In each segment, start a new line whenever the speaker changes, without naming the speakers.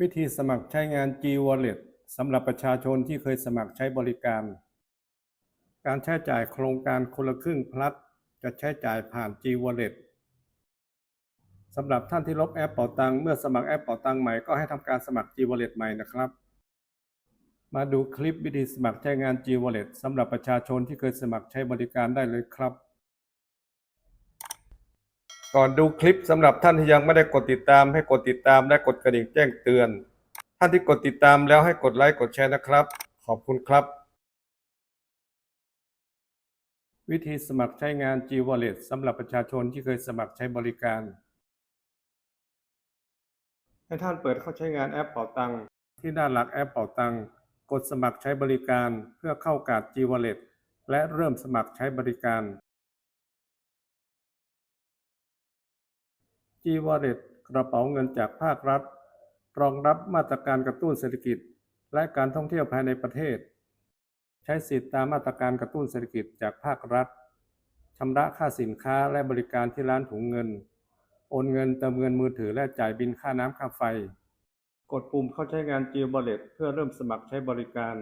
วิธีสมัครใช้งาน G Wallet สำหรับประชาชนที่เคยสมัครใช้บริการ การใช้จ่ายโครงการคนละครึ่งพลัดจะใช้จ่ายผ่าน G Wallet สำหรับท่านที่ลบแอปเป่าตังเมื่อสมัครแอปเป่าตังใหม่ก็ให้ทำการสมัคร G Wallet ใหม่นะครับ มาดูคลิปวิธีสมัครใช้งาน G Wallet สำหรับประชาชนที่เคยสมัครใช้บริการได้เลยครับ ก่อนดูคลิปสำหรับท่านที่ยังไม่ได้กดติดตาม ให้กดติดตามและกดกระดิ่งแจ้งเตือน ท่านที่กดติดตามแล้วให้กดไลค์กดแชร์นะครับ ขอบคุณครับ วิธีสมัครใช้งาน G Wallet สำหรับประชาชนที่เคยสมัครใช้บริการ ให้ท่านเปิดเข้าใช้งานแอปเป่าตังที่ด้านหลักแอปเป่าตังกดสมัครใช้บริการเพื่อเข้าการ G Wallet และเริ่มสมัครใช้บริการ G Wallet กระเป๋าเงินจากภาครัฐ รองรับมาตรการกระตุ้นเศรษฐกิจ และการท่องเที่ยวภายในประเทศ ใช้สิทธิตามมาตรการกระตุ้นเศรษฐกิจจากภาครัฐชำระค่าสินค้าและบริการที่ร้านถุงเงิน โอนเงินเติมเงินมือถือและจ่ายบินค่าน้ำค่าไฟ กดปุ่มเข้าใช้งาน G Wallet เพื่อเริ่มสมัครใช้บริการ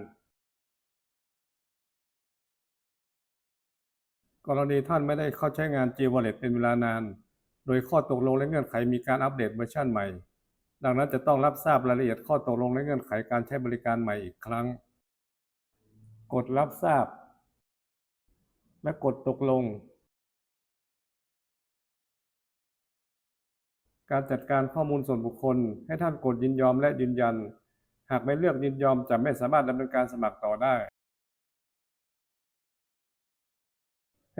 กรณีท่านไม่ได้เข้าใช้งาน G Wallet เป็นเวลานาน โดยข้อตกลงและเงื่อนไขมีการอัปเดตเวอร์ชันใหม่ ดังนั้นจะต้องรับทราบรายละเอียดข้อตกลงและเงื่อนไขการใช้บริการใหม่อีกครั้ง กดรับทราบ และกดตกลง การจัดการข้อมูลส่วนบุคคล ให้ท่านกดยินยอมและยืนยัน หากไม่เลือกยินยอมจะไม่สามารถดำเนินการสมัครต่อได้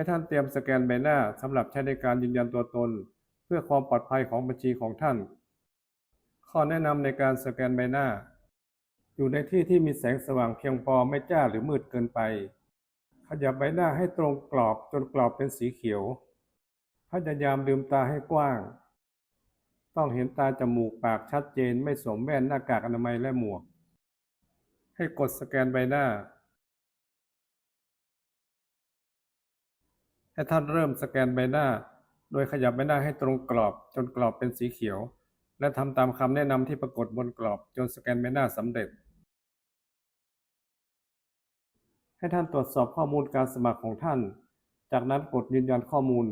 ให้ท่านเตรียมสแกนใบหน้าสำหรับใช้ในการยืนยันตัวตน เพื่อความปลอดภัยของบัญชีของท่าน ข้อแนะนำในการสแกนใบหน้า อยู่ในที่ที่มีแสงสว่างเพียงพอไม่จ้าหรือมืดเกินไป ขยับใบหน้าให้ตรงกรอบจนกรอบเป็นสีเขียว พยายามลืมตาให้กว้าง ต้องเห็นตาจมูกปากชัดเจนไม่สวมแว่นหน้ากากอนามัยและหมวก ให้กดสแกนใบหน้า ให้ท่านเริ่มสแกนใบหน้า โดยขยับใบหน้าให้ตรงกรอบ จนกรอบเป็นสีเขียว และทำตามคำแนะนำที่ปรากฏบนกรอบ จนสแกนใบหน้าสำเร็จ ให้ท่านตรวจสอบข้อมูลการสมัครของท่าน จากนั้นกดยืนยันข้อมูล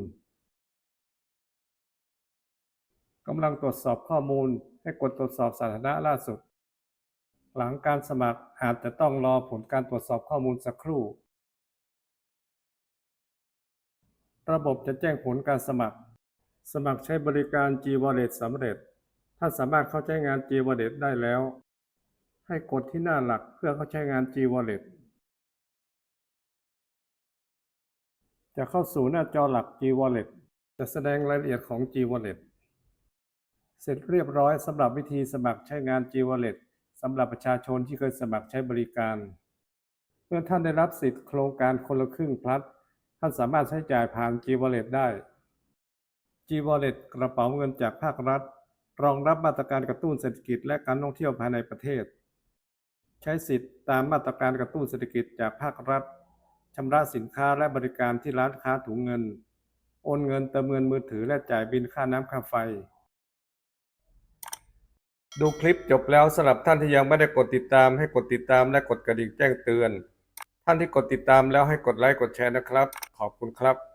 กำลังตรวจสอบข้อมูล ให้กดตรวจสอบสถานะล่าสุด หลังการสมัครอาจจะต้องรอผลการตรวจสอบข้อมูลสักครู่ ระบบจะแจ้งผลการสมัคร สมัครใช้บริการ G Wallet สำเร็จ ท่านสามารถเข้าใช้งาน G Wallet ได้แล้ว ให้กดที่หน้าหลักเพื่อเข้าใช้งาน G Wallet จะเข้าสู่หน้าจอหลัก G Wallet จะแสดงรายละเอียดของ G Wallet เสร็จเรียบร้อยสำหรับวิธีสมัครใช้งาน G Wallet สำหรับประชาชนที่เคยสมัครใช้บริการ เมื่อท่านได้รับสิทธิ์โครงการคนละครึ่งพลัด ท่านสามารถใช้จ่ายผ่าน G Wallet ได้ G Wallet กระเป๋าเงินจากภาครัฐ รองรับมาตรการกระตุ้นเศรษฐกิจและการท่องเที่ยวภายในประเทศ ใช้สิทธิ์ตามมาตรการกระตุ้นเศรษฐกิจจากภาครัฐชำระสินค้าและบริการที่ร้านค้าถุงเงิน โอนเงินเติมเงินมือถือและจ่ายบินค่าน้ำค่าไฟ ดูคลิปจบแล้วสำหรับท่านที่ยังไม่ได้กดติดตามให้กดติดตามและกดกระดิ่งแจ้งเตือน ท่านที่กดติดตามแล้วให้กดไลค์กดแชร์นะครับ ขอบคุณครับ